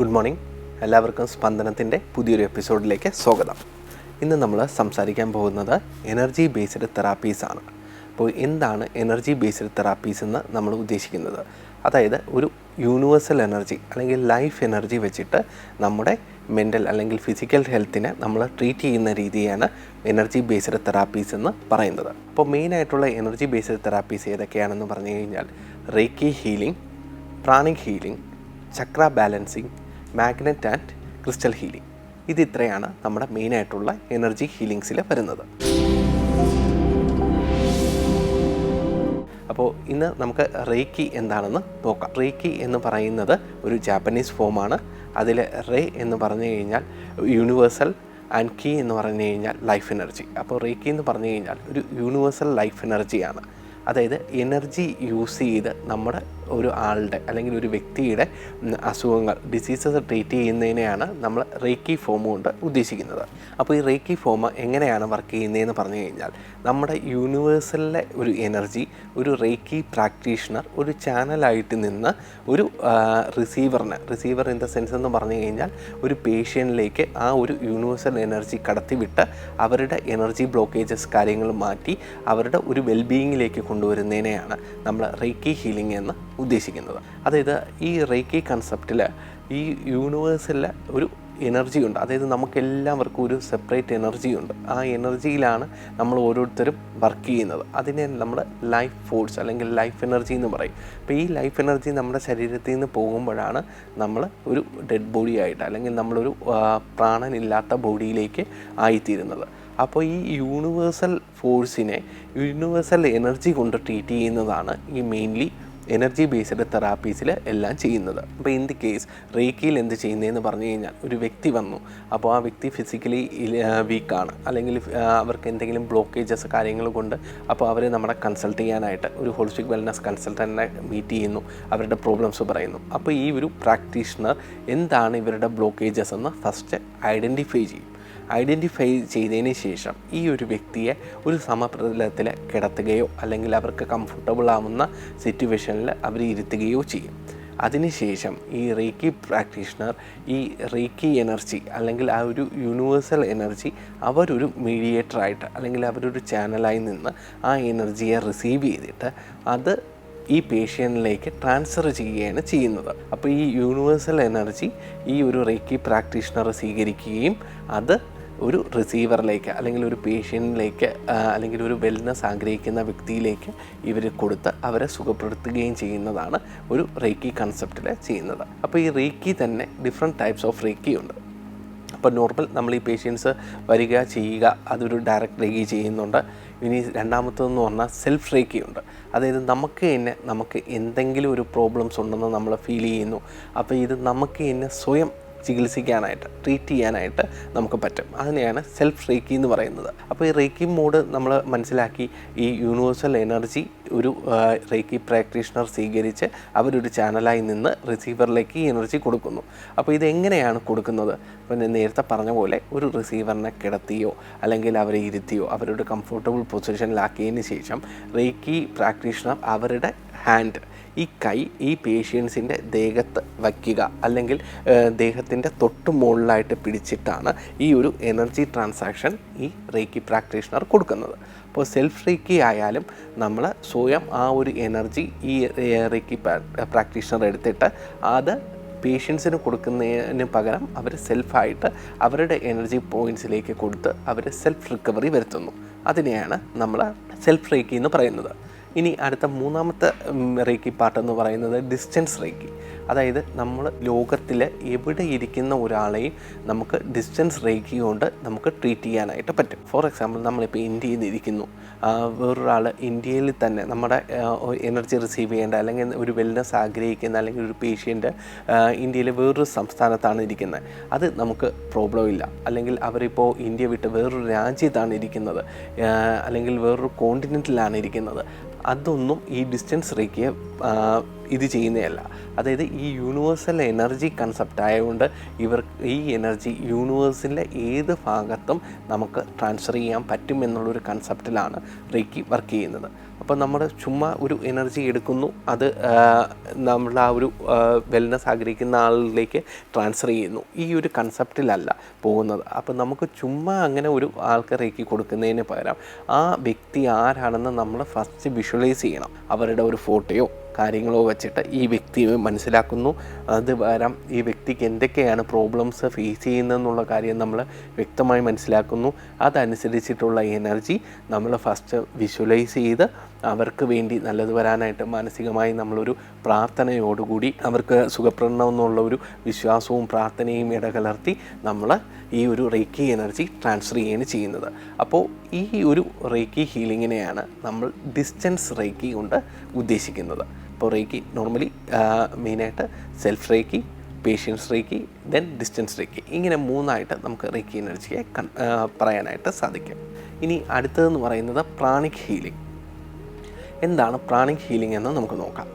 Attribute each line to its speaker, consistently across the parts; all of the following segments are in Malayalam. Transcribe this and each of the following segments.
Speaker 1: ഗുഡ് മോർണിംഗ് എല്ലാവർക്കും സ്പന്ദനത്തിന്റെ പുതിയൊരു എപ്പിസോഡിലേക്ക് സ്വാഗതം. ഇന്ന് നമ്മൾ സംസാരിക്കാൻ പോകുന്നത് എനർജി ബേസ്ഡ് തെറാപ്പീസ് ആണ്. അപ്പോൾ എന്താണ് എനർജി ബേസ്ഡ് തെറാപ്പീസ് എന്ന് നമ്മൾ ഉദ്ദേശിക്കുന്നത്? അതായത് ഒരു യൂണിവേഴ്സൽ എനർജി അല്ലെങ്കിൽ ലൈഫ് എനർജി വെച്ചിട്ട് നമ്മുടെ മെന്റൽ അല്ലെങ്കിൽ ഫിസിക്കൽ ഹെൽത്തിനെ നമ്മൾ ട്രീറ്റ് ചെയ്യുന്ന രീതിയാണ് എനർജി ബേസ്ഡ് തെറാപ്പീസ് എന്ന് പറയുന്നത്. അപ്പോൾ മെയിനായിട്ടുള്ള എനർജി ബേസ്ഡ് തെറാപ്പീസ് ഏതൊക്കെയാണെന്ന് പറഞ്ഞു കഴിഞ്ഞാൽ reiki healing pranic healing chakra balancing magnet and crystal healing ഇത് ഇത്രയാണ് നമ്മുടെ മെയിനായിട്ടുള്ള എനർജി ഹീലിങ്സിൽ വരുന്നത്. അപ്പോൾ ഇന്ന് നമുക്ക് റേക്കി എന്താണെന്ന് നോക്കാം. റേക്കി എന്ന് പറയുന്നത് ഒരു ജാപ്പനീസ് ഫോമാണ് അതിൽ റേ എന്ന് പറഞ്ഞു കഴിഞ്ഞാൽ യൂണിവേഴ്സൽ ആൻഡ് കീ എന്ന് പറഞ്ഞു കഴിഞ്ഞാൽ ലൈഫ് എനർജി അപ്പോൾ റേക്കി എന്ന് പറഞ്ഞു കഴിഞ്ഞാൽ ഒരു യൂണിവേഴ്സൽ ലൈഫ് എനർജിയാണ് അതായത് എനർജി യൂസ് ചെയ്ത് നമ്മുടെ ഒരു ആളുടെ അല്ലെങ്കിൽ ഒരു വ്യക്തിയുടെ അസുഖങ്ങൾ ഡിസീസസ് ട്രീറ്റ് ചെയ്യുന്നതിനെയാണ് നമ്മൾ റേക്കി ഫോം കൊണ്ട് ഉദ്ദേശിക്കുന്നത്. അപ്പോൾ ഈ റേക്കി ഫോം എങ്ങനെയാണ് വർക്ക് ചെയ്യുന്നതെന്ന് പറഞ്ഞു കഴിഞ്ഞാൽ നമ്മുടെ യൂണിവേഴ്സലിലെ ഒരു എനർജി ഒരു റേക്കി പ്രാക്ടീഷണർ ഒരു ചാനലായിട്ട് നിന്ന് ഒരു റിസീവറിന് റിസീവർ ഇൻ ദ സെൻസ് എന്ന് പറഞ്ഞു കഴിഞ്ഞാൽ ഒരു പേഷ്യന്റിലേക്ക് ആ ഒരു യൂണിവേഴ്സൽ എനർജി കടത്തിവിട്ട് അവരുടെ എനർജി ബ്ലോക്കേജസ് കാര്യങ്ങൾ മാറ്റി അവരുടെ ഒരു വെൽബീയിങ്ങിലേക്ക് കൊണ്ടുവരുന്നതിനെയാണ് നമ്മൾ റേക്കി ഹീലിംഗ് എന്ന് ഉദ്ദേശിക്കുന്നത്. അതായത് ഈ റേക്കി കൺസെപ്റ്റിൽ ഈ യൂണിവേഴ്സിലെ ഒരു എനർജി ഉണ്ട്. അതായത് നമുക്കെല്ലാവർക്കും ഒരു സെപ്പറേറ്റ് എനർജി ഉണ്ട്. ആ എനർജിയിലാണ് നമ്മൾ ഓരോരുത്തരും വർക്ക് ചെയ്യുന്നത്. അതിനെ നമ്മൾ ലൈഫ് ഫോഴ്സ് അല്ലെങ്കിൽ ലൈഫ് എനർജി എന്ന് പറയും. അപ്പോൾ ഈ ലൈഫ് എനർജി നമ്മുടെ ശരീരത്തിൽ നിന്ന് പോകുമ്പോഴാണ് നമ്മൾ ഒരു ഡെഡ് ബോഡി ആയിട്ട് അല്ലെങ്കിൽ നമ്മളൊരു പ്രാണനില്ലാത്ത ബോഡിയിലേക്ക് ആയിത്തീരുന്നത്. അപ്പോൾ ഈ യൂണിവേഴ്സൽ ഫോഴ്സിനെ യൂണിവേഴ്സൽ എനർജി കൊണ്ട് ട്രീറ്റ് ചെയ്യുന്നതാണ് ഈ മെയിൻലി എനർജി ബേസ്ഡ് തെറാപ്പീസിൽ എല്ലാം ചെയ്യുന്നത്. അപ്പോൾ ഇൻ ദി കേസ് റേക്കിയിൽ എന്ത് ചെയ്യുന്നതെന്ന് പറഞ്ഞു കഴിഞ്ഞാൽ ഒരു വ്യക്തി വന്നു. അപ്പോൾ ആ വ്യക്തി ഫിസിക്കലി വീക്കാണ് അല്ലെങ്കിൽ അവർക്ക് എന്തെങ്കിലും ബ്ലോക്കേജസ് കാര്യങ്ങൾ കൊണ്ട് അപ്പോൾ അവരെ നമ്മളെ കൺസൾട്ട് ചെയ്യാനായിട്ട് ഒരു ഹോളിസ്റ്റിക് വെൽനസ് കൺസൾട്ടന്റിനെ മീറ്റ് ചെയ്യുന്നു. അവരുടെ പ്രോബ്ലംസ് പറയുന്നു. അപ്പോൾ ഈ ഒരു പ്രാക്ടീഷണർ എന്താണ് ഇവരുടെ ബ്ലോക്കേജസ് എന്ന് ഫസ്റ്റ് ഐഡന്റിഫൈ ചെയ്യും. ഐഡന്റിഫൈ ചെയ്തതിന് ശേഷം ഈ ഒരു വ്യക്തിയെ ഒരു സമപ്രതലത്തിൽ കിടത്തുകയോ അല്ലെങ്കിൽ അവർക്ക് കംഫർട്ടബിൾ ആവുന്ന സിറ്റുവേഷനിൽ അവർ ഇരുത്തുകയോ ചെയ്യും. അതിനുശേഷം ഈ റീക്കി പ്രാക്ടീഷണർ ഈ റീക്കി എനർജി അല്ലെങ്കിൽ ആ ഒരു യൂണിവേഴ്സൽ എനർജി അവരൊരു മീഡിയേറ്ററായിട്ട് അല്ലെങ്കിൽ അവരൊരു ചാനലായി നിന്ന് ആ എനർജിയെ റിസീവ് ചെയ്തിട്ട് അത് ഈ പേഷ്യന്റിലേക്ക് ട്രാൻസ്ഫർ ചെയ്യുകയാണ് ചെയ്യുന്നത്. അപ്പോൾ ഈ യൂണിവേഴ്സൽ എനർജി ഈ ഒരു റേക്കി പ്രാക്ടീഷണർ സ്വീകരിക്കുകയും അത് ഒരു റിസീവറിലേക്ക് അല്ലെങ്കിൽ ഒരു പേഷ്യന്റിലേക്ക് അല്ലെങ്കിൽ ഒരു വെൽനസ് ആഗ്രഹിക്കുന്ന വ്യക്തിയിലേക്ക് ഇവർ കൊടുത്ത് അവരെ സുഖപ്പെടുത്തുകയും ചെയ്യുന്നതാണ് ഒരു റേക്കി കൺസെപ്റ്റിൽ ചെയ്യുന്നത്. അപ്പോൾ ഈ റേക്കി തന്നെ ഡിഫറെന്റ് ടൈപ്സ് ഓഫ് റേക്കി ഉണ്ട്. അപ്പോൾ നോർമൽ നമ്മൾ ഈ പേഷ്യൻസ് വരിക ചെയ്യുക അതൊരു ഡയറക്റ്റ് റേക്കി ചെയ്യുന്നുണ്ട്. ഇനി രണ്ടാമത്തതെന്ന് പറഞ്ഞാൽ സെൽഫ് റേക്കി ഉണ്ട്. അതായത് നമുക്ക് തന്നെ നമുക്ക് എന്തെങ്കിലും ഒരു പ്രോബ്ലംസ് ഉണ്ടെന്ന് നമ്മൾ ഫീൽ ചെയ്യുന്നു. അപ്പോൾ ഇത് നമുക്ക് തന്നെ സ്വയം ചികിത്സിക്കാനായിട്ട് ട്രീറ്റ് ചെയ്യാനായിട്ട് നമുക്ക് പറ്റും. അതിനെയാണ് സെൽഫ് റേക്കി എന്ന് പറയുന്നത്. അപ്പോൾ ഈ റേക്കി മോഡ് നമ്മൾ മനസ്സിലാക്കി ഈ യൂണിവേഴ്സൽ എനർജി ഒരു റേക്കി പ്രാക്ടീഷണർ സ്വീകരിച്ച് അവരൊരു ചാനലായി നിന്ന് റിസീവറിലേക്ക് ഈ എനർജി കൊടുക്കുന്നു. അപ്പോൾ ഇതെങ്ങനെയാണ് കൊടുക്കുന്നത്? പിന്നെ നേരത്തെ പറഞ്ഞ പോലെ ഒരു റിസീവറിനെ കിടത്തിയോ അല്ലെങ്കിൽ അവരെ ഇരുത്തിയോ അവരുടെ കംഫർട്ടബിൾ പൊസിഷനിലാക്കിയതിന് ശേഷം റേക്കി പ്രാക്ടീഷണർ അവരുടെ ഹാൻഡ് ഈ കൈ ഈ പേഷ്യൻസിന്റെ ദേഹത്ത് വയ്ക്കുക. അല്ലെങ്കിൽ ദേഹത്തിന്റെ തൊട്ട് മുകളിലായിട്ട് പിടിച്ചിട്ടാണ് ഈ ഒരു എനർജി ട്രാൻസാക്ഷൻ ഈ റേക്കി പ്രാക്ടീഷണർ കൊടുക്കുന്നത്. അപ്പോൾ സെൽഫ് റേക്കി ആയാലും നമ്മൾ സ്വയം ആ ഒരു എനർജി ഈ റേക്കി പ്രാക്ടീഷണർ എടുത്തിട്ട് അത് പേഷ്യൻസിന് കൊടുക്കുന്നതിന് പകരം അവർ സെൽഫായിട്ട് അവരുടെ എനർജി പോയിന്റ്സിലേക്ക് കൊടുത്ത് അവർ സെൽഫ് റിക്കവറി വരുത്തുന്നു. അതിനെയാണ് നമ്മൾ സെൽഫ് റേക്കി എന്ന് പറയുന്നത്. ഇനി അടുത്ത മൂന്നാമത്തെ റേക്കി പാർട്ട് എന്ന് പറയുന്നത് ഡിസ്റ്റൻസ് റേക്കി. അതായത് നമ്മൾ ലോകത്തിൽ എവിടെ ഇരിക്കുന്ന ഒരാളെയും നമുക്ക് ഡിസ്റ്റൻസ് റേക്കി കൊണ്ട് നമുക്ക് ട്രീറ്റ് ചെയ്യാനായിട്ട് പറ്റും. ഫോർ എക്സാമ്പിൾ നമ്മളിപ്പോൾ ഇന്ത്യയിൽ ഇരിക്കുന്നു. വേറൊരാൾ ഇന്ത്യയിൽ തന്നെ നമ്മുടെ എനർജി റിസീവ് ചെയ്യേണ്ട അല്ലെങ്കിൽ ഒരു വെൽനസ് ആഗ്രഹിക്കുന്ന അല്ലെങ്കിൽ ഒരു പേഷ്യന്റ് ഇന്ത്യയിലെ വേറൊരു സംസ്ഥാനത്താണ് ഇരിക്കുന്നത്. അത് നമുക്ക് പ്രോബ്ലം ഇല്ല. അല്ലെങ്കിൽ അവരിപ്പോൾ ഇന്ത്യ വിട്ട് വേറൊരു രാജ്യത്താണ് ഇരിക്കുന്നത്. അല്ലെങ്കിൽ വേറൊരു കോണ്ടിനെന്റിലാണ് ഇരിക്കുന്നത്. അതൊന്നും ഈ ഡിസ്റ്റൻസ് റേക്കിയെ ഇത് ചെയ്യുന്നതല്ല. അതായത് ഈ യൂണിവേഴ്സൽ എനർജി കൺസെപ്റ്റ് ആയതുകൊണ്ട് ഇവർ ഈ എനർജി യൂണിവേഴ്സിന്റെ ഏത് ഭാഗത്തും നമുക്ക് ട്രാൻസ്ഫർ ചെയ്യാൻ പറ്റും എന്നുള്ളൊരു കൺസെപ്റ്റിലാണ് റേക്കി വർക്ക് ചെയ്യുന്നത്. അപ്പോൾ നമ്മൾ ചുമ്മാ ഒരു എനർജി എടുക്കുന്നു. അത് നമ്മൾ ആ ഒരു വെൽനസ് ആഗ്രഹിക്കുന്ന ആളിലേക്ക് ട്രാൻസ്ഫർ ചെയ്യുന്നു. ഈ ഒരു കൺസെപ്റ്റിലല്ല പോകുന്നത്. അപ്പോൾ നമുക്ക് ചുമ്മാ അങ്ങനെ ഒരു ആൾക്ക് റേക്കി കൊടുക്കുന്നതിന് പകരം ആ വ്യക്തി ആരാണെന്ന് നമ്മൾ ഫസ്റ്റ് വിഷ്വലൈസ് ചെയ്യണം. അവരുടെ ഒരു ഫോട്ടോയോ കാര്യങ്ങളോ വെച്ചിട്ട് ഈ വ്യക്തി മനസ്സിലാക്കുന്നു. അത് വരാം ഈ വ്യക്തിക്ക് എന്തൊക്കെയാണ് പ്രോബ്ലംസ് ഫേസ് ചെയ്യുന്നതെന്നുള്ള കാര്യം നമ്മൾ വ്യക്തമായി മനസ്സിലാക്കുന്നു. അതനുസരിച്ചിട്ടുള്ള എനർജി നമ്മൾ ഫസ്റ്റ് വിഷ്വലൈസ് ചെയ്ത് അവർക്ക് വേണ്ടി നല്ലത് വരാനായിട്ട് മാനസികമായി നമ്മളൊരു പ്രാർത്ഥനയോടുകൂടി അവർക്ക് സുഖപ്പെടണമെന്നുള്ള ഒരു വിശ്വാസവും പ്രാർത്ഥനയും ഇടകലർത്തി നമ്മൾ ഈ ഒരു റേക്കി എനർജി ട്രാൻസ്ഫർ ചെയ്യുകയാണ് ചെയ്യുന്നത്. അപ്പോൾ ഈ ഒരു റേക്കി ഹീലിങ്ങിനെയാണ് നമ്മൾ ഡിസ്റ്റൻസ് റേക്കി കൊണ്ട് ഉദ്ദേശിക്കുന്നത്. അപ്പോൾ റേക്കി നോർമലി മെയിനായിട്ട് self reiki patients reiki then distance reiki. ഇങ്ങനെ മൂന്നായിട്ട് നമുക്ക് റേക്കി എനർജിയെ പറയാനായിട്ട് സാധിക്കും. ഇനി അടുത്തതെന്ന് പറയുന്നത് പ്രാണിക് ഹീലിംഗ്. എന്താണ് പ്രാണിക് ഹീലിംഗ് എന്ന് നമുക്ക് നോക്കാം.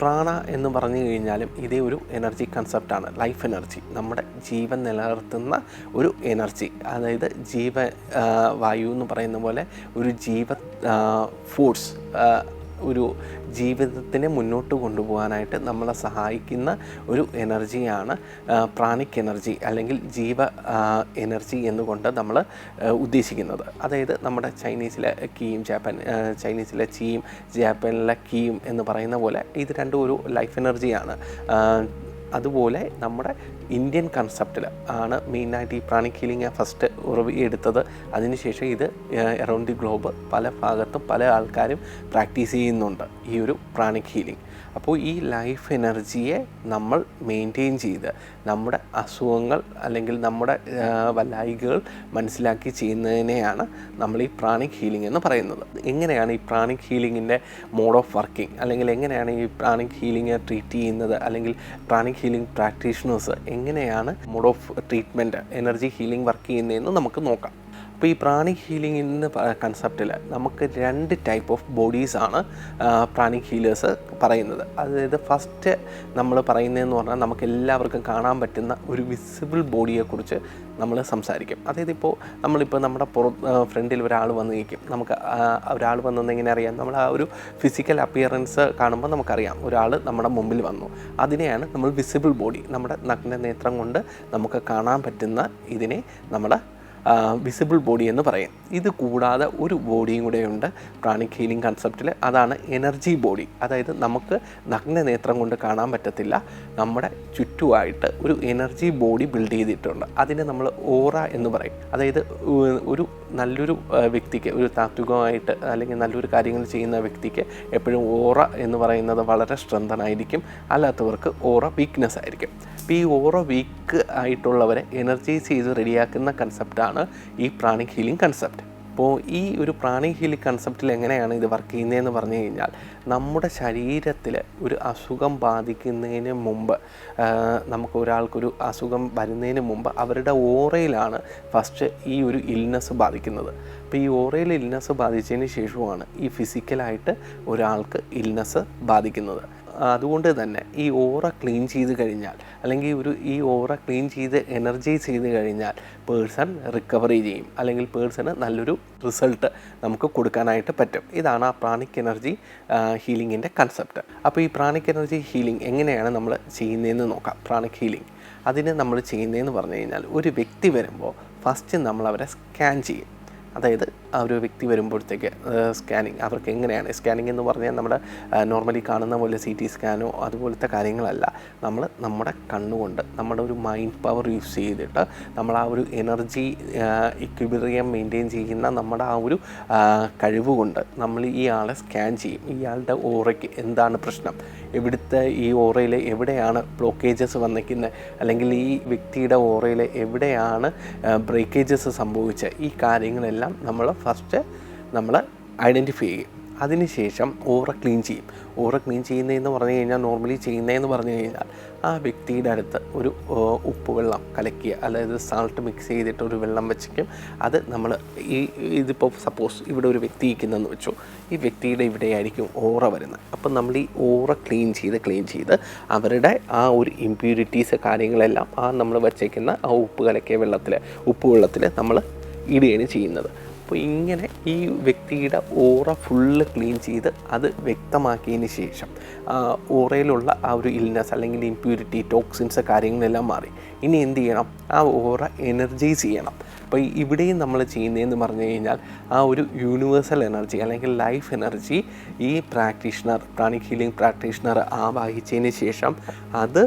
Speaker 1: പ്രാണ എന്ന് പറഞ്ഞു കഴിഞ്ഞാലും ഇതേ ഒരു എനർജി കൺസെപ്റ്റാണ് ലൈഫ് എനർജി നമ്മുടെ ജീവൻ നിലനിർത്തുന്ന ഒരു എനർജി. അതായത് ജീവ വായു എന്ന് പറയുന്ന പോലെ ഒരു ജീവ ഫോഴ്സ് ഒരു ജീവിതത്തിനെ മുന്നോട്ട് കൊണ്ടുപോകാനായിട്ട് നമ്മളെ സഹായിക്കുന്ന ഒരു എനർജിയാണ് പ്രാണിക് എനർജി അല്ലെങ്കിൽ ജീവ എനർജി എന്നുകൊണ്ട് നമ്മൾ ഉദ്ദേശിക്കുന്നത്. അതായത് നമ്മുടെ ചൈനീസിലെ കീയും ജാപ്പാൻ ചൈനീസിലെ ചീയും ജാപ്പാനിലെ കീയും എന്ന് പറയുന്ന പോലെ ഇത് രണ്ടും ഒരു ലൈഫ് എനർജിയാണ്. അതുപോലെ നമ്മുടെ ഇന്ത്യൻ കൺസെപ്റ്റിൽ ആണ് മെയിനായിട്ട് ഈ പ്രാണിക് ഹീലിംഗ് ഫസ്റ്റ് ഉറവി എടുത്തത്. അതിനുശേഷം ഇത് അറൗണ്ട് ദി ഗ്ലോബ് പല ഭാഗത്തും പല ആൾക്കാരും പ്രാക്ടീസ് ചെയ്യുന്നുണ്ട് ഈ ഒരു പ്രാണിക് ഹീലിംഗ് അപ്പോൾ ഈ ലൈഫ് എനർജിയെ നമ്മൾ മെയിന്റെയിൻ ചെയ്ത് നമ്മുടെ അസുഖങ്ങൾ അല്ലെങ്കിൽ നമ്മുടെ വല്ലായികകൾ മനസ്സിലാക്കി ചെയ്യുന്നതിനെയാണ് നമ്മൾ ഈ പ്രാണിക് ഹീലിംഗ് എന്ന് പറയുന്നത്. എങ്ങനെയാണ് ഈ പ്രാണിക് ഹീലിങ്ങിന്റെ മോഡ് ഓഫ് വർക്കിംഗ് അല്ലെങ്കിൽ എങ്ങനെയാണ് ഈ പ്രാണിക് ഹീലിംഗ് ട്രീറ്റ് ചെയ്യുന്നത്? അല്ലെങ്കിൽ പ്രാണിക് ഹീലിംഗ് പ്രാക്ടീഷണേഴ്സ് എങ്ങനെയാണ് mode of treatment energy healing work ചെയ്യുന്നതെന്ന് നമുക്ക് നോക്കാം. അപ്പോൾ ഈ പ്രാണിക് ഹീലിംഗ് എന്ന കൺസെപ്റ്റിൽ നമുക്ക് രണ്ട് ടൈപ്പ് ഓഫ് ബോഡീസാണ് പ്രാണിക് ഹീലേഴ്സ് പറയുന്നത്. അതായത് ഫസ്റ്റ് നമ്മൾ പറയുന്നതെന്ന് പറഞ്ഞാൽ നമുക്ക് എല്ലാവർക്കും കാണാൻ പറ്റുന്ന ഒരു വിസിബിൾ ബോഡിയെക്കുറിച്ച് നമ്മൾ സംസാരിക്കും. അതായത് ഇപ്പോൾ നമ്മളിപ്പോൾ നമ്മുടെ പുറ ഫ്രണ്ടിൽ ഒരാൾ വന്ന് നിൽക്കും നമുക്ക് ഒരാൾ വന്നെന്ന് എങ്ങനെ അറിയാം? നമ്മൾ ആ ഒരു ഫിസിക്കൽ അപ്പിയറൻസ് കാണുമ്പോൾ നമുക്കറിയാം. ഒരാൾ നമ്മുടെ മുമ്പിൽ വന്നു. അതിനെയാണ് നമ്മൾ വിസിബിൾ ബോഡി നമ്മുടെ നഗ്ന നേത്രം കൊണ്ട് നമുക്ക് കാണാൻ പറ്റുന്ന ഇതിനെ നമ്മൾ വിസിബിൾ ബോഡി എന്ന് പറയും. ഇത് കൂടാതെ ഒരു ബോഡിയും കൂടെയുണ്ട് പ്രാണിക് ഹീലിംഗ് കൺസെപ്റ്റിൽ അതാണ് എനർജി ബോഡി അതായത് നമുക്ക് നഗ്ന നേത്രം കൊണ്ട് കാണാൻ പറ്റത്തില്ല. നമ്മുടെ ചുറ്റുമായിട്ട് ഒരു എനർജി ബോഡി ബിൽഡ് ചെയ്തിട്ടുണ്ട്. അതിനെ നമ്മൾ ഓറ എന്ന് പറയും. അതായത് ഒരു നല്ലൊരു വ്യക്തിക്ക് ഒരു താത്വികമായിട്ട് അല്ലെങ്കിൽ നല്ലൊരു കാര്യങ്ങൾ ചെയ്യുന്ന വ്യക്തിക്ക് എപ്പോഴും ഓറ എന്ന് പറയുന്നത് വളരെ സ്ട്രെങ്തനായിരിക്കും അല്ലാത്തവർക്ക് ഓറ വീക്ക്നെസ് ആയിരിക്കും. ഓറോ ഓറ വീക്ക് ആയിട്ടുള്ളവരെ എനർജൈസ് ചെയ്ത് റെഡിയാക്കുന്ന കൺസെപ്റ്റാണ് ഈ പ്രാണിക് ഹീലിംഗ് കൺസെപ്റ്റ് അപ്പോൾ ഈ ഒരു പ്രാണി ഹീലിംഗ് കൺസെപ്റ്റിൽ എങ്ങനെയാണ് ഇത് വർക്ക് ചെയ്യുന്നതെന്ന് പറഞ്ഞു കഴിഞ്ഞാൽ നമ്മുടെ ശരീരത്തിൽ ഒരു അസുഖം ബാധിക്കുന്നതിന് മുമ്പ് നമുക്ക് ഒരാൾക്കൊരു അസുഖം വരുന്നതിന് മുമ്പ് അവരുടെ ഓറയിലാണ് ഫസ്റ്റ് ഈ ഒരു ഇൽനെസ് ബാധിക്കുന്നത്. അപ്പോൾ ഈ ഓറയിൽ ഇൽനെസ് ബാധിച്ചതിന് ശേഷമാണ് ഈ ഫിസിക്കലായിട്ട് ഒരാൾക്ക് ഇൽനെസ് ബാധിക്കുന്നത്. അതുകൊണ്ട് തന്നെ ഈ ഓറ ക്ലീൻ ചെയ്ത് കഴിഞ്ഞാൽ അല്ലെങ്കിൽ ഒരു ഈ ഓറ ക്ലീൻ ചെയ്ത് എനർജൈസ് ചെയ്ത് കഴിഞ്ഞാൽ പേഴ്സൺ റിക്കവറി ചെയ്യും. അല്ലെങ്കിൽ പേഴ്സണ് നല്ലൊരു റിസൾട്ട് നമുക്ക് കൊടുക്കാനായിട്ട് പറ്റും. ഇതാണ് ആ പ്രാണിക് എനർജി ഹീലിങ്ങിന്റെ കൺസെപ്റ്റ്. അപ്പോൾ ഈ പ്രാണിക് എനർജി ഹീലിംഗ് എങ്ങനെയാണ് നമ്മൾ ചെയ്യുന്നതെന്ന് നോക്കാം. Pranic healing. അതിന് നമ്മൾ ചെയ്യുന്നതെന്ന് പറഞ്ഞു കഴിഞ്ഞാൽ ഒരു വ്യക്തി വരുമ്പോൾ ഫസ്റ്റ് നമ്മൾ അവരെ സ്കാൻ ചെയ്യും. അതായത് ആ ഒരു വ്യക്തി വരുമ്പോഴത്തേക്ക് സ്കാനിങ് അവർക്ക് എങ്ങനെയാണ്? സ്കാനിങ് എന്ന് പറഞ്ഞാൽ നമ്മുടെ നോർമലി കാണുന്ന പോലെ സി ടി സ്കാനോ അതുപോലത്തെ കാര്യങ്ങളല്ല. നമ്മൾ നമ്മുടെ കണ്ണുകൊണ്ട് നമ്മുടെ ഒരു മൈൻഡ് പവർ യൂസ് ചെയ്തിട്ട് നമ്മൾ ആ ഒരു എനർജി ഇക്വിബിറിയം മെയിന്റെയിൻ ചെയ്യുന്ന നമ്മുടെ ആ ഒരു കഴിവ് കൊണ്ട് നമ്മൾ ഈ ആളെ സ്കാൻ ചെയ്യും. ഇയാളുടെ ഓറയ്ക്ക് എന്താണ് പ്രശ്നം? എവിടുത്തെ ഈ ഓറയിൽ എവിടെയാണ് ബ്ലോക്കേജസ് വന്നിരിക്കുന്നത്? അല്ലെങ്കിൽ ഈ വ്യക്തിയുടെ ഓറയിൽ എവിടെയാണ് ബ്രേക്കേജസ് സംഭവിച്ച ഈ കാര്യങ്ങളെല്ലാം നമ്മൾ ഫസ്റ്റ് നമ്മൾ ഐഡന്റിഫൈ ചെയ്യും. അതിനുശേഷം ഓറ ക്ലീൻ ചെയ്യും. ഓറ ക്ലീൻ ചെയ്യുന്നതെന്ന് പറഞ്ഞു കഴിഞ്ഞാൽ നോർമലി ചെയ്യുന്നതെന്ന് പറഞ്ഞു കഴിഞ്ഞാൽ ആ വ്യക്തിയുടെ അടുത്ത് ഒരു ഉപ്പ് വെള്ളം കലക്കിയ അതായത് സാൾട്ട് മിക്സ് ചെയ്തിട്ട് ഒരു വെള്ളം വെച്ചിരിക്കും അത് നമ്മൾ ഈ ഇതിപ്പോൾ സപ്പോസ് ഇവിടെ ഒരു വ്യക്തി ഇരിക്കുന്നതെന്ന് വെച്ചു ഈ വ്യക്തിയുടെ ഇവിടെയായിരിക്കും ഓറ വരുന്നത്. അപ്പം നമ്മൾ ഈ ഓറ ക്ലീൻ ചെയ്ത് ക്ലീൻ ചെയ്ത് അവരുടെ ആ ഒരു ഇമ്പ്യൂരിറ്റീസ് കാര്യങ്ങളെല്ലാം ആ നമ്മൾ വച്ചേക്കുന്ന ആ ഉപ്പ് കലക്കിയ വെള്ളത്തിൽ ഉപ്പ് വെള്ളത്തിൽ നമ്മൾ ഇടുകയാണ് ചെയ്യുന്നത്. അപ്പോൾ ഇങ്ങനെ ഈ വ്യക്തിയുടെ ഓറ ഫുള്ള് ക്ലീൻ ചെയ്ത് അത് വ്യക്തമാക്കിയതിന് ശേഷം ഓറയിലുള്ള ആ ഒരു ഇൽനസ് അല്ലെങ്കിൽ ഇമ്പ്യൂരിറ്റി ടോക്സിൻസ് കാര്യങ്ങളെല്ലാം മാറി. ഇനി എന്ത് ചെയ്യണം? ആ ഓറ എനർജൈസ് ചെയ്യണം. അപ്പോൾ ഇവിടെയും നമ്മൾ ചെയ്യുന്നതെന്ന് പറഞ്ഞു കഴിഞ്ഞാൽ ആ ഒരു യൂണിവേഴ്സൽ എനർജി അല്ലെങ്കിൽ ലൈഫ് എനർജി ഈ പ്രാക്ടീഷണർ പ്രാണിക് ഹീലിംഗ് പ്രാക്ടീഷണർ ആവാഹിച്ചതിന് ശേഷം അത്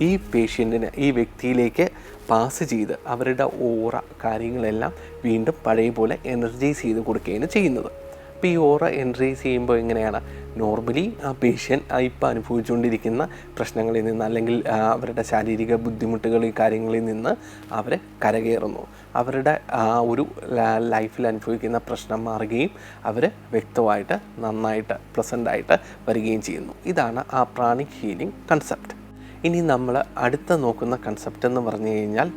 Speaker 1: ഈ പേഷ്യന്റിന് ഈ വ്യക്തിയിലേക്ക് പാസ് ചെയ്ത് അവരുടെ ഓറ കാര്യങ്ങളെല്ലാം വീണ്ടും പഴയ പോലെ എനർജൈസ് ചെയ്ത് കൊടുക്കുകയാണ് ചെയ്യുന്നത്. അപ്പോൾ ഈ ഓറ എനർജൈസ് ചെയ്യുമ്പോൾ എങ്ങനെയാണ്? നോർമലി ആ പേഷ്യൻ ഇപ്പോൾ അനുഭവിച്ചുകൊണ്ടിരിക്കുന്ന പ്രശ്നങ്ങളിൽ നിന്ന് അല്ലെങ്കിൽ അവരുടെ ശാരീരിക ബുദ്ധിമുട്ടുകൾ ഈ കാര്യങ്ങളിൽ നിന്ന് അവർ കരകയറുന്നു. അവരുടെ ആ ഒരു ലൈഫിൽ അനുഭവിക്കുന്ന പ്രശ്നം മാറുകയും അവർ വ്യക്തമായിട്ട് നന്നായിട്ട് പ്ലസന്റായിട്ട് വരികയും ചെയ്യുന്നു. ഇതാണ് ആ പ്രാണിക് ഹീലിംഗ് കൺസെപ്റ്റ് ഇനി നമ്മൾ അടുത്ത നോക്കുന്ന കൺസെപ്റ്റ് എന്ന് പറഞ്ഞു കഴിഞ്ഞാൽ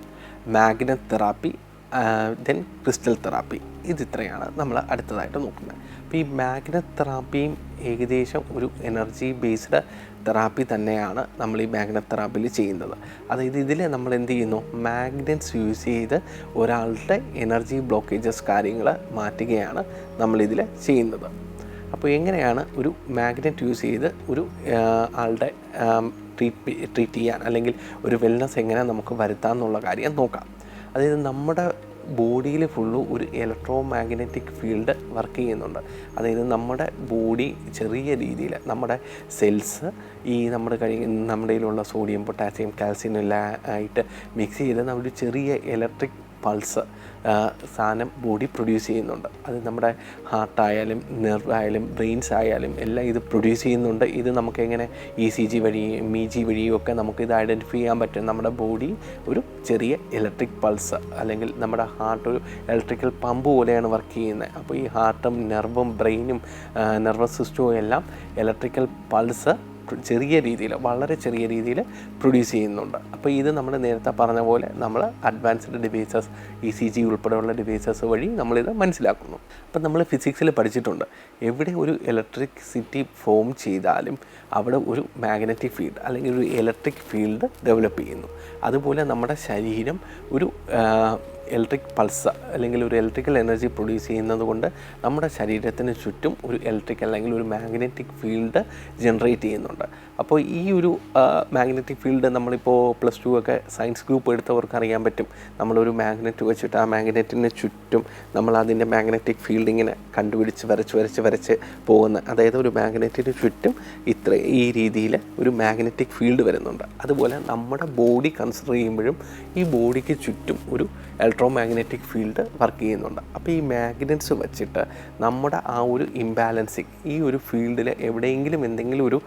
Speaker 1: magnet therapy then crystal therapy ഇതിത്രയാണ് നമ്മൾ അടുത്തതായിട്ട് നോക്കുന്നത്. അപ്പോൾ ഈ മാഗ്നറ്റ് തെറാപ്പിയും ഏകദേശം ഒരു എനർജി ബേസ്ഡ് തെറാപ്പി തന്നെയാണ് നമ്മൾ ഈ മാഗ്നറ്റ് തെറാപ്പിയിൽ ചെയ്യുന്നത്. അതായത് ഇതിൽ നമ്മൾ എന്ത് ചെയ്യുന്നു? മാഗ്നറ്റ്സ് യൂസ് ചെയ്ത് ഒരാളുടെ എനർജി ബ്ലോക്കേജസ് കാര്യങ്ങൾ മാറ്റുകയാണ് നമ്മളിതിൽ ചെയ്യുന്നത്. അപ്പോൾ എങ്ങനെയാണ് ഒരു മാഗ്നറ്റ് യൂസ് ചെയ്ത് ഒരു ആളുടെ ട്രീറ്റ് ട്രീറ്റ് ചെയ്യാൻ അല്ലെങ്കിൽ ഒരു വെൽനസ് എങ്ങനെ നമുക്ക് വരുത്താം എന്നുള്ള കാര്യം നോക്കാം. അതായത് നമ്മുടെ ബോഡിയിൽ ഫുള്ള് ഒരു ഇലക്ട്രോ മാഗ്നറ്റിക് ഫീൽഡ് വർക്ക് ചെയ്യുന്നുണ്ട്. അതായത് നമ്മുടെ ബോഡി ചെറിയ രീതിയിൽ നമ്മുടെ സെൽസ് ഈ നമ്മുടെ കഴി നമ്മുടെ കയ്യിലുള്ള സോഡിയം പൊട്ടാസ്യം കാൽസ്യം എല്ലാം ആയിട്ട് മിക്സ് ചെയ്ത് നമ്മൾ ചെറിയ ഇലക്ട്രിക് പൾസ് സാധനം ബോഡി പ്രൊഡ്യൂസ് ചെയ്യുന്നുണ്ട്. അത് നമ്മുടെ ഹാർട്ടായാലും നെർവ് ആയാലും ബ്രെയിൻസ് ആയാലും എല്ലാം ഇത് പ്രൊഡ്യൂസ് ചെയ്യുന്നുണ്ട്. ഇത് നമുക്ക് എങ്ങനെ ഇ സി ജി വഴിയും മി ജി വഴിയും ഒക്കെ നമുക്ക് ഇത് ഐഡന്റിഫൈ ചെയ്യാൻ പറ്റും. നമ്മുടെ ബോഡി ഒരു ചെറിയ ഇലക്ട്രിക് പൾസ് അല്ലെങ്കിൽ നമ്മുടെ ഹാർട്ട് ഒരു ഇലക്ട്രിക്കൽ പമ്പ് പോലെയാണ് വർക്ക് ചെയ്യുന്നത്. അപ്പോൾ ഈ ഹാർട്ടും നെർവും ബ്രെയിനും നെർവസ് സിസ്റ്റവും എല്ലാം ഇലക്ട്രിക്കൽ പൾസ് ചെറിയ രീതിയിൽ വളരെ ചെറിയ രീതിയിൽ പ്രൊഡ്യൂസ് ചെയ്യുന്നുണ്ട്. അപ്പോൾ ഇത് നമ്മൾ നേരത്തെ പറഞ്ഞ പോലെ നമ്മൾ advanced devices E C G ഉൾപ്പെടെയുള്ള ഡിവൈസസ് വഴി നമ്മളിത് മനസ്സിലാക്കുന്നു. അപ്പം നമ്മൾ ഫിസിക്സിൽ പഠിച്ചിട്ടുണ്ട്. എവിടെ ഒരു ഇലക്ട്രിസിറ്റി ഫോം ചെയ്താലും അവിടെ ഒരു മാഗ്നറ്റിക് ഫീൽഡ് അല്ലെങ്കിൽ ഒരു ഇലക്ട്രിക് ഫീൽഡ് ഡെവലപ്പ് ചെയ്യുന്നു. അതുപോലെ നമ്മുടെ ശരീരം ഒരു ഇലക്ട്രിക് പൾസ് അല്ലെങ്കിൽ ഒരു ഇലക്ട്രിക്കൽ എനർജി പ്രൊഡ്യൂസ് ചെയ്യുന്നത് കൊണ്ട് നമ്മുടെ ശരീരത്തിന് ചുറ്റും ഒരു ഇലക്ട്രിക് അല്ലെങ്കിൽ ഒരു മാഗ്നറ്റിക് ഫീൽഡ് ജനറേറ്റ് ചെയ്യുന്നുണ്ട്. അപ്പോൾ ഈ ഒരു മാഗ്നറ്റിക് ഫീൽഡ് നമ്മളിപ്പോൾ പ്ലസ് ടു ഒക്കെ സയൻസ് ഗ്രൂപ്പ് എടുത്തവർക്ക് അറിയാൻ പറ്റും. നമ്മളൊരു മാഗ്നറ്റ് വെച്ചിട്ട് ആ മാഗ്നറ്റിന് ചുറ്റും നമ്മൾ അതിന്റെ മാഗ്നറ്റിക് ഫീൽഡ് ഇങ്ങനെ കണ്ടുപിടിച്ച് വരച്ച് വരച്ച് വരച്ച് പോകുന്ന അതായത് ഒരു മാഗ്നറ്റിന് ചുറ്റും ഇത്ര ഈ രീതിയിൽ ഒരു മാഗ്നറ്റിക് ഫീൽഡ് വരുന്നുണ്ട്. അതുപോലെ നമ്മുടെ ബോഡി കൺസിഡർ ചെയ്യുമ്പോഴും ഈ ബോഡിക്ക് ചുറ്റും ഒരു ഇലക്ട്രോ മാഗ്നറ്റിക് ഫീൽഡ് വർക്ക് ചെയ്യുന്നുണ്ട്. അപ്പോൾ ഈ മാഗ്നറ്റ്സ് വെച്ചിട്ട് നമ്മുടെ ആ ഒരു ഇംബാലൻസിങ് ഈ ഒരു ഫീൽഡിൽ എവിടെയെങ്കിലും എന്തെങ്കിലും ഒരു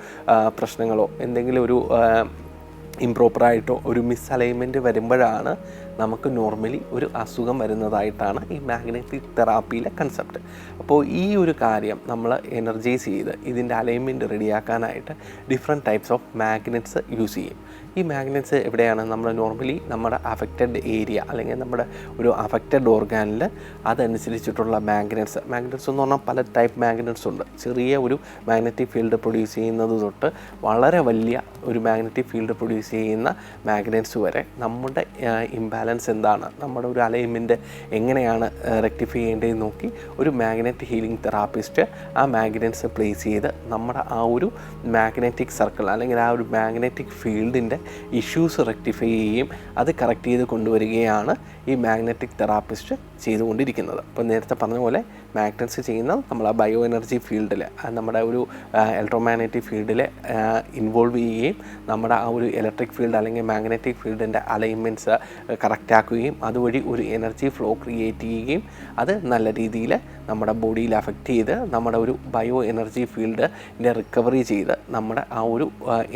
Speaker 1: പ്രശ്നങ്ങളോ എന്തെങ്കിലും ഒരു ഇംപ്രോപ്പറായിട്ടോ ഒരു മിസ് അലൈൻമെന്റ് വരുമ്പോഴാണ് നമുക്ക് നോർമലി ഒരു അസുഖം വരുന്നതായിട്ടാണ് ഈ മാഗ്നറ്റിക് തെറാപ്പിയിലെ കൺസെപ്റ്റ് അപ്പോൾ ഈ ഒരു കാര്യം നമ്മൾ എനർജൈസ് ചെയ്ത് ഇതിന്റെ alignment റെഡിയാക്കാനായിട്ട് different types of magnets use ചെയ്യും. ഈ മാഗ്നറ്റ്സ് എവിടെയാണ്? നമ്മൾ നോർമലി നമ്മുടെ അഫക്റ്റഡ് ഏരിയ അല്ലെങ്കിൽ നമ്മുടെ ഒരു അഫക്റ്റഡ് ഓർഗാനിൽ അതനുസരിച്ചിട്ടുള്ള മാഗ്നറ്റ്സ് മാഗ്നറ്റ്സ് എന്ന് പറഞ്ഞാൽ പല ടൈപ്പ് മാഗ്നറ്റ്സ് ഉണ്ട്. ചെറിയ ഒരു മാഗ്നറ്റിക് ഫീൽഡ് പ്രൊഡ്യൂസ് ചെയ്യുന്നത് തൊട്ട് വളരെ വലിയ ഒരു മാഗ്നറ്റിക് ഫീൽഡ് പ്രൊഡ്യൂസ് ചെയ്യുന്ന മാഗ്നറ്റ്സ് വരെ നമ്മുടെ ഇംബാലൻസ് എന്താണ്? നമ്മുടെ ഒരു അലൈൻമെന്റ് എങ്ങനെയാണ് റെക്ടിഫൈ ചെയ്യേണ്ടതെന്ന് നോക്കി ഒരു മാഗ്നറ്റ് ഹീലിംഗ് തെറാപ്പിസ്റ്റ് ആ മാഗ്നറ്റ്സ് പ്ലേസ് ചെയ്ത് നമ്മുടെ ആ ഒരു മാഗ്നറ്റിക് സർക്കിൾ അല്ലെങ്കിൽ ആ ഒരു മാഗ്നറ്റിക് ഫീൽഡിന്റെ ഇഷ്യൂസ് റെക്ടിഫൈ ചെയ്യുകയും അത് കറക്റ്റ് ചെയ്ത് കൊണ്ടുവരികയാണ് ഈ മാഗ്നറ്റിക് തെറാപ്പിസ്റ്റ് ചെയ്തുകൊണ്ടിരിക്കുന്നത്. അപ്പോൾ നേരത്തെ പറഞ്ഞ പോലെ മാഗ്നറ്റ്സ് ചെയ്യുന്ന നമ്മൾ ആ ബയോ എനർജി ഫീൽഡിൽ നമ്മുടെ ഒരു ഇലക്ട്രോമാഗ്നറ്റിക് ഫീൽഡിൽ ഇൻവോൾവ് ചെയ്യുകയും നമ്മുടെ ആ ഒരു ഇലക്ട്രിക് ഫീൽഡ് അല്ലെങ്കിൽ മാഗ്നറ്റിക് ഫീൽഡിന്റെ അലൈൻമെന്റ്സ് കറക്റ്റ് ആക്കുകയും അതുവഴി ഒരു എനർജി ഫ്ലോ ക്രിയേറ്റ് ചെയ്യുകയും അത് നല്ല രീതിയിൽ നമ്മുടെ ബോഡിയിൽ അഫക്റ്റ് ചെയ്ത് നമ്മുടെ ഒരു ബയോ എനർജി ഫീൽഡിന്റെ റിക്കവറി ചെയ്ത് നമ്മുടെ ആ ഒരു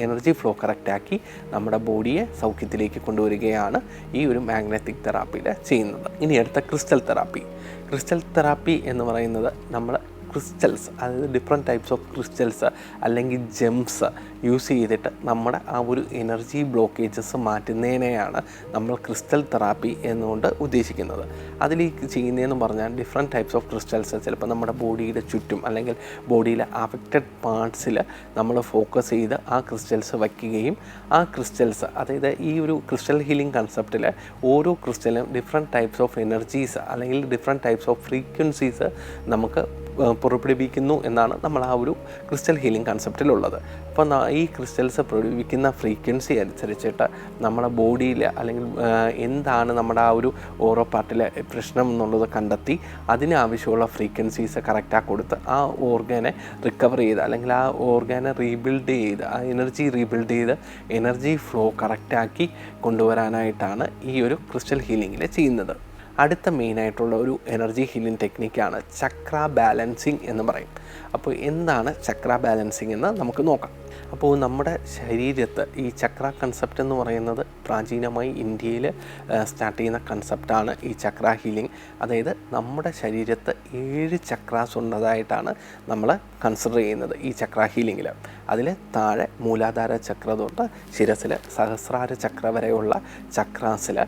Speaker 1: എനർജി ഫ്ലോ കറക്റ്റാക്കി നമ്മുടെ ബോഡിയെ സൗഖ്യത്തിലേക്ക് കൊണ്ടുവരികയാണ് ഈ ഒരു മാഗ്നറ്റിക് തെറാപ്പിയിൽ ചെയ്യുന്നത്. ഇനി അടുത്ത ക്രിസ്റ്റൽ തെറാപ്പി ക്രിസ്റ്റൽ തെറാപ്പി എന്ന് പറയുന്നത് നമ്മൾ ക്രിസ്റ്റൽസ് അതായത് ഡിഫറെന്റ് ടൈപ്സ് ഓഫ് ക്രിസ്റ്റൽസ് അല്ലെങ്കിൽ ജെംസ് യൂസ് ചെയ്തിട്ട് നമ്മുടെ ആ ഒരു എനർജി ബ്ലോക്കേജസ് മാറ്റുന്നതിനെയാണ് നമ്മൾ ക്രിസ്റ്റൽ തെറാപ്പി എന്നുകൊണ്ട് ഉദ്ദേശിക്കുന്നത്. അതിൽ ചെയ്യുന്നതെന്ന് പറഞ്ഞാൽ ഡിഫറെന്റ് ടൈപ്സ് ഓഫ് ക്രിസ്റ്റൽസ് ചിലപ്പോൾ നമ്മുടെ ബോഡിയുടെ ചുറ്റും അല്ലെങ്കിൽ ബോഡിയിലെ അഫക്റ്റഡ് പാർട്സിൽ നമ്മൾ ഫോക്കസ് ചെയ്ത് ആ ക്രിസ്റ്റൽസ് വയ്ക്കുകയും ആ ക്രിസ്റ്റൽസ് അതായത് ഈ ഒരു ക്രിസ്റ്റൽ ഹീലിംഗ് കൺസെപ്റ്റിൽ ഓരോ ക്രിസ്റ്റലും ഡിഫറെന്റ് ടൈപ്സ് ഓഫ് എനർജീസ് അല്ലെങ്കിൽ ഡിഫറെന്റ് ടൈപ്സ് ഓഫ് ഫ്രീക്വൻസീസ് നമുക്ക് പുറപ്പെടുവിക്കുന്നു എന്നാണ് നമ്മൾ ആ ഒരു ക്രിസ്റ്റൽ ഹീലിംഗ് കൺസെപ്റ്റിലുള്ളത് അപ്പോൾ ഈ ക്രിസ്റ്റൽസ് പ്രകടിപ്പിക്കുന്ന ഫ്രീക്വൻസി അനുസരിച്ചിട്ട് നമ്മുടെ ബോഡിയിൽ അല്ലെങ്കിൽ എന്താണ് നമ്മുടെ ആ ഒരു ഓരോ പാർട്ടിലെ പ്രശ്നം എന്നുള്ളത് കണ്ടെത്തി അതിനാവശ്യമുള്ള ഫ്രീക്വൻസീസ് കറക്റ്റാക്കി കൊടുത്ത് ആ ഓർഗാനെ റിക്കവർ ചെയ്ത് അല്ലെങ്കിൽ ആ ഓർഗാനെ റീബിൽഡ് ചെയ്ത് ആ എനർജി റീബിൽഡ് ചെയ്ത് എനർജി ഫ്ലോ കറക്റ്റാക്കി കൊണ്ടുവരാനായിട്ടാണ് ഈ ഒരു ക്രിസ്റ്റൽ ഹീലിങ്ങിൽ ചെയ്യുന്നത്. അടുത്ത മെയിനായിട്ടുള്ള ഒരു എനർജി ഹീലിംഗ് ടെക്നിക്കാണ് ചക്ര ബാലൻസിങ് എന്ന് പറയും. അപ്പോൾ എന്താണ് ചക്ര ബാലൻസിങ് എന്ന് നമുക്ക് നോക്കാം. അപ്പോൾ നമ്മുടെ ശരീരത്ത് ഈ ചക്ര കൺസെപ്റ്റ് എന്ന് പറയുന്നത് പ്രാചീനമായി ഇന്ത്യയിൽ സ്റ്റാർട്ട് ചെയ്യുന്ന കൺസെപ്റ്റാണ് ഈ ചക്ര ഹീലിംഗ് അതായത് നമ്മുടെ ശരീരത്ത് ഏഴ് ചക്രാസ് ഉള്ളതായിട്ടാണ് നമ്മൾ കൺസിഡർ ചെയ്യുന്നത് ഈ ചക്ര ഹീലിങ്ങിൽ അതിൽ താഴെ മൂലാധാര ചക്ര തൊട്ട് ശിരസിൽ സഹസ്രാര ചക്ര വരെയുള്ള ചക്രാസിൽ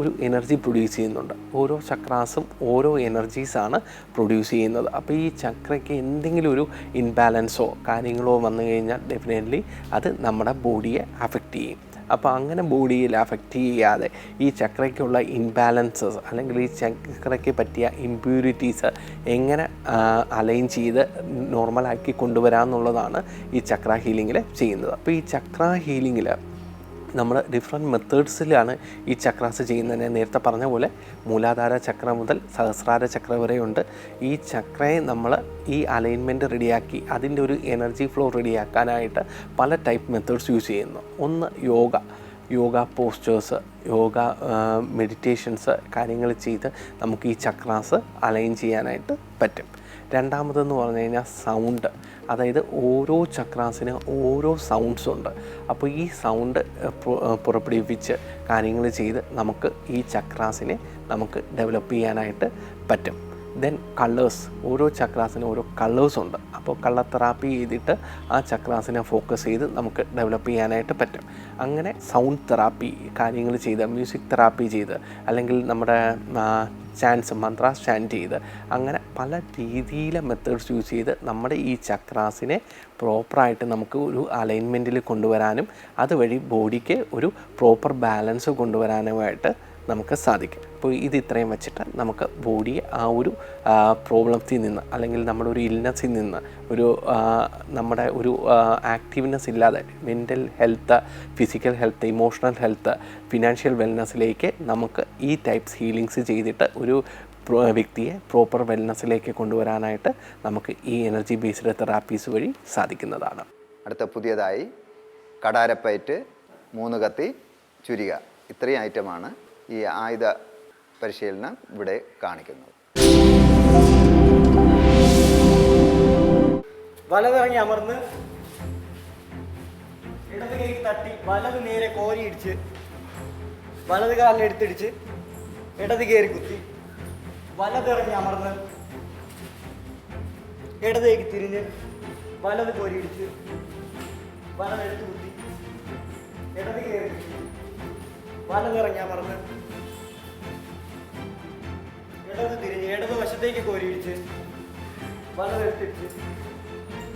Speaker 1: ഒരു എനർജി പ്രൊഡ്യൂസ് ചെയ്യുന്നുണ്ട്. ഓരോ ചക്രാസും ഓരോ എനർജീസാണ് പ്രൊഡ്യൂസ് ചെയ്യുന്നത്. അപ്പോൾ ഈ ചക്രയ്ക്ക് എന്തെങ്കിലും ഒരു ഇൻബാലൻസോ കാര്യങ്ങളോ വന്നു കഴിഞ്ഞാൽ ഡെഫിനറ്റ്ലി അത് നമ്മുടെ ബോഡിയെ അഫക്റ്റ് ചെയ്യും. അപ്പോൾ അങ്ങനെ ബോഡിയിൽ അഫക്റ്റ് ചെയ്യാതെ ഈ ചക്രയ്ക്കുള്ള ഇൻബാലൻസസ് അല്ലെങ്കിൽ ഈ ചക്രയ്ക്ക് പറ്റിയ ഇമ്പ്യൂരിറ്റീസ് എങ്ങനെ അലൈൻ ചെയ്ത് നോർമലാക്കി കൊണ്ടുവരാമെന്നുള്ളതാണ് ഈ ചക്ര ഹീലിങ്ങിൽ ചെയ്യുന്നത്. അപ്പോൾ ഈ ചക്ര ഹീലിങ്ങിൽ നമ്മൾ ഡിഫറെന്റ് മെത്തേഡ്സിലാണ് ഈ ചക്രാസ് ചെയ്യുന്നത് ഞാൻ നേരത്തെ പറഞ്ഞ പോലെ മൂലാധാര ചക്ര മുതൽ സഹസ്രാര ചക്ര വരെയുണ്ട്. ഈ ചക്രയെ നമ്മൾ ഈ അലൈൻമെന്റ് റെഡിയാക്കി അതിന്റെ ഒരു എനർജി ഫ്ലോ റെഡിയാക്കാനായിട്ട് പല ടൈപ്പ് മെത്തേഡ്സ് യൂസ് ചെയ്യുന്നു. ഒന്ന് യോഗ. യോഗ പോസ്റ്റേഴ്സ് യോഗ മെഡിറ്റേഷൻസ് കാര്യങ്ങൾ ചെയ്ത് നമുക്ക് ഈ ചക്രാസ് അലൈൻ ചെയ്യാനായിട്ട് പറ്റും. രണ്ടാമതെന്ന് പറഞ്ഞു കഴിഞ്ഞാൽ സൗണ്ട് അതായത് ഓരോ ചക്രാസിന് ഓരോ സൗണ്ട്സ് ഉണ്ട്. അപ്പോൾ ഈ സൗണ്ട് പുറപ്പെടുവിച്ച് കാര്യങ്ങൾ ചെയ്ത് നമുക്ക് ഈ ചക്രാസിനെ നമുക്ക് ഡെവലപ്പ് ചെയ്യാനായിട്ട് പറ്റും. ദെൻ കളേഴ്സ് ഓരോ ചക്രാസിനും ഓരോ കളേഴ്സ് ഉണ്ട്. അപ്പോൾ കളർ തെറാപ്പി ചെയ്തിട്ട് ആ ചക്രാസിനെ ഫോക്കസ് ചെയ്ത് നമുക്ക് ഡെവലപ്പ് ചെയ്യാനായിട്ട് പറ്റും. അങ്ങനെ സൗണ്ട് തെറാപ്പി കാര്യങ്ങൾ ചെയ്ത് മ്യൂസിക് തെറാപ്പി ചെയ്ത് അല്ലെങ്കിൽ നമ്മുടെ ചാൻസ് മന്ത്രാസ് ചാന്റ് ചെയ്ത് അങ്ങനെ പല രീതിയിലെ മെത്തേഡ്സ് യൂസ് ചെയ്ത് നമ്മുടെ ഈ ചക്രാസിനെ പ്രോപ്പറായിട്ട് നമുക്ക് ഒരു അലൈൻമെന്റിൽ കൊണ്ടുവരാനും അതുവഴി ബോഡിക്ക് ഒരു പ്രോപ്പർ ബാലൻസ് കൊണ്ടുവരാനുമായിട്ട് നമുക്ക് സാധിക്കും. അപ്പോൾ ഇത് ഇത്രയും വെച്ചിട്ട് നമുക്ക് ബോഡി ആ ഒരു പ്രോബ്ലത്തിൽ നിന്ന് അല്ലെങ്കിൽ നമ്മുടെ ഒരു ഇൽനെസ്സിൽ നിന്ന് ഒരു നമ്മുടെ ഒരു ആക്റ്റീവ്നെസ് ഇല്ലാതെ mental health physical health emotional health financial വെൽനെസ്സിലേക്ക് നമുക്ക് ഈ ടൈപ്സ് ഹീലിങ്സ് ചെയ്തിട്ട് ഒരു വ്യക്തിയെ പ്രോപ്പർ വെൽനെസ്സിലേക്ക് കൊണ്ടുവരാനായിട്ട് നമുക്ക് ഈ എനർജി ബേസ്ഡ് തെറാപ്പീസ് വഴി സാധിക്കുന്നതാണ്.
Speaker 2: അടുത്ത പുതിയതായി കടാരപ്പയറ്റ് മൂന്ന് കത്തി ചുരിക. ഇത്രയും ഐറ്റമാണ് ഈ ആയുധ പരിശീലനം ഇവിടെ കാണിക്കുന്നത്.
Speaker 3: വലതിറങ്ങി അമർന്ന് ഇടത് കൈ തട്ടി വലത് നേരെ കോരി ഇടിച്ച് വലത് കാലിൽ എടുത്തിടിച്ച് ഇടത് കയറി കുത്തി. വലതിറങ്ങി അമർന്ന് ഇടതേക്ക് തിരിഞ്ഞ് വലത് കോരി ഇടിച്ച് വലതെടുത്ത് കുത്തി. ഇടത് കയറി വലതിറങ്ങി അമർന്ന് ഇടത് തിരിഞ്ഞ് ഇടത് വശത്തേക്ക് കോരി ഇടിച്ച്. വലത് എടുത്തിടിച്ച്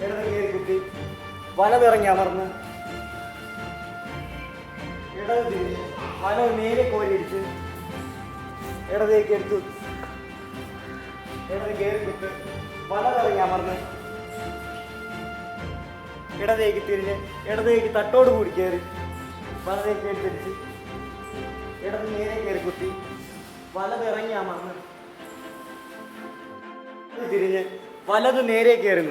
Speaker 3: ഇടത് കയറി കുത്തി. വലതിറങ്ങി അമർന്ന്. ഇടത് തിരിഞ്ഞ് വലത് നേരെ കോരിയിടിച്ച് ഇടതേക്ക് എടുത്തു. ഇടത് കയറി വലതിറങ്ങി അമർന്ന്. ഇടതേക്ക് തിരിഞ്ഞ് ഇടതേക്ക് തട്ടോട് കൂടി കയറി. വലതേക്ക് എടുത്തിരിച്ച് ഇടത് നേരെ കയറി കുത്തി. വലതിറങ്ങി അമർന്ന്. തിരിഞ്ഞ് വലത് നേരെ കയറി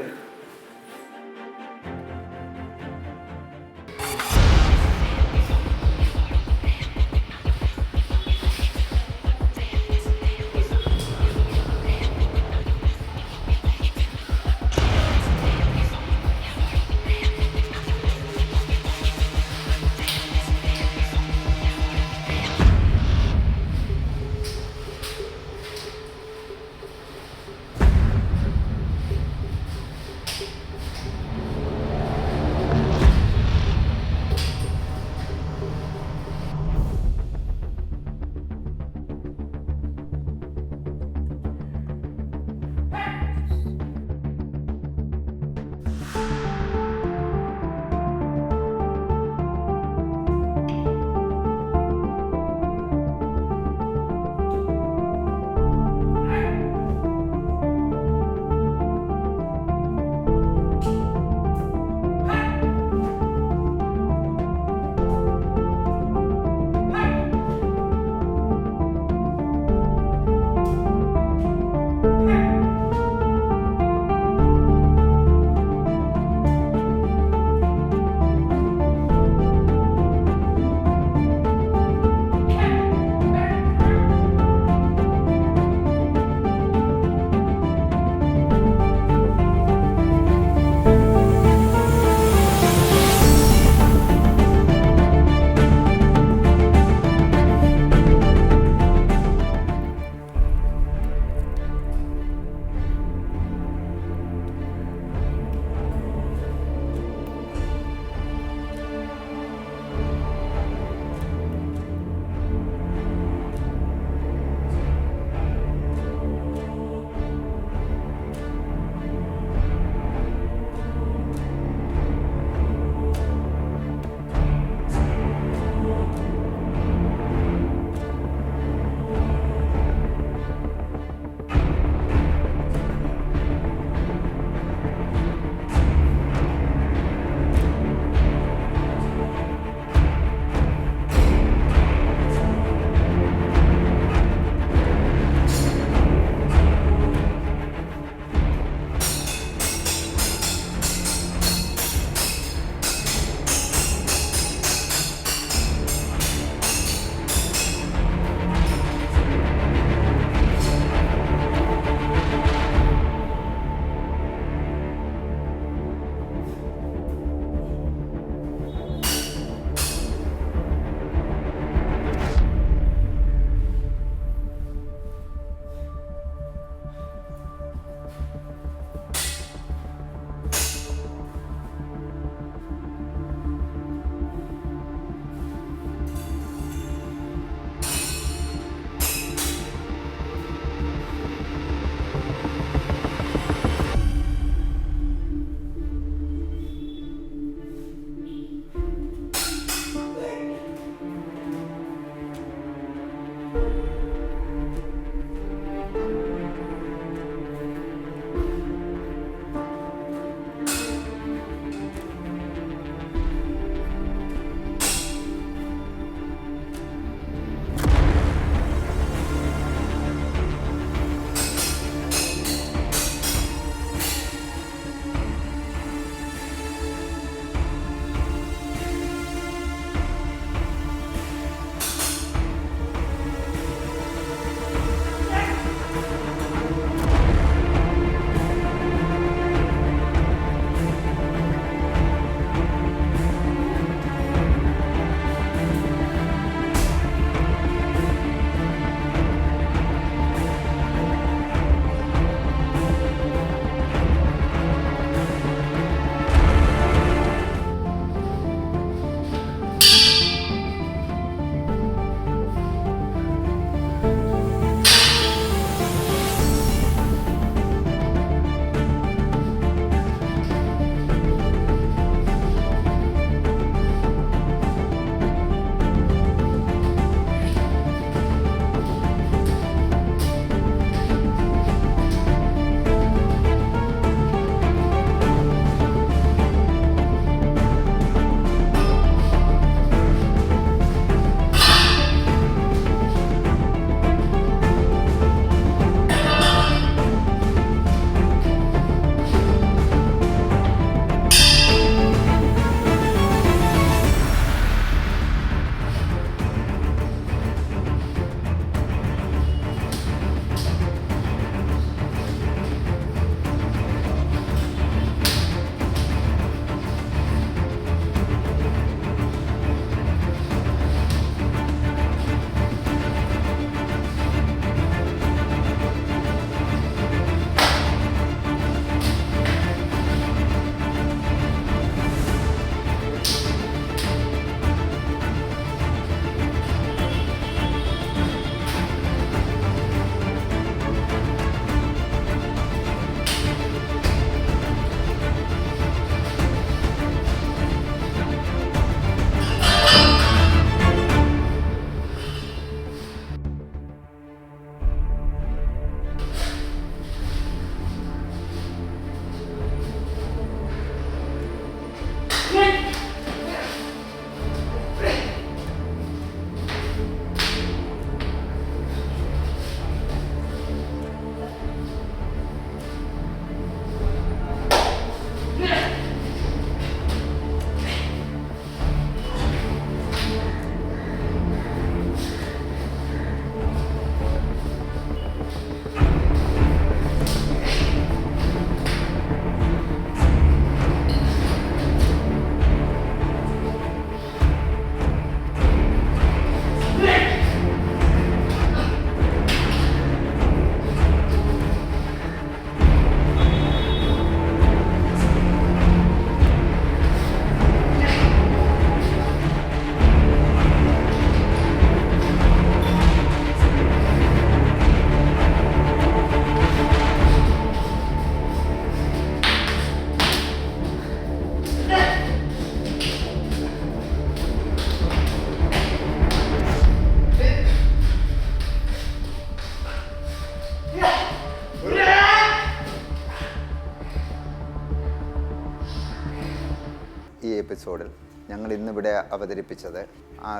Speaker 2: എപ്പിസോഡിൽ ഞങ്ങൾ ഇന്നിവിടെ അവതരിപ്പിച്ചത്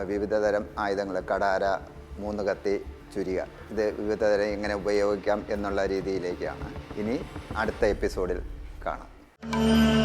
Speaker 2: വിവിധതരം ആയുധങ്ങൾ കടാര മൂന്ന് കത്തി ചുരിക. ഇത് വിവിധതരം എങ്ങനെ ഉപയോഗിക്കാം എന്നുള്ള രീതിയിലേക്കാണ്. ഇനി അടുത്ത എപ്പിസോഡിൽ കാണാം.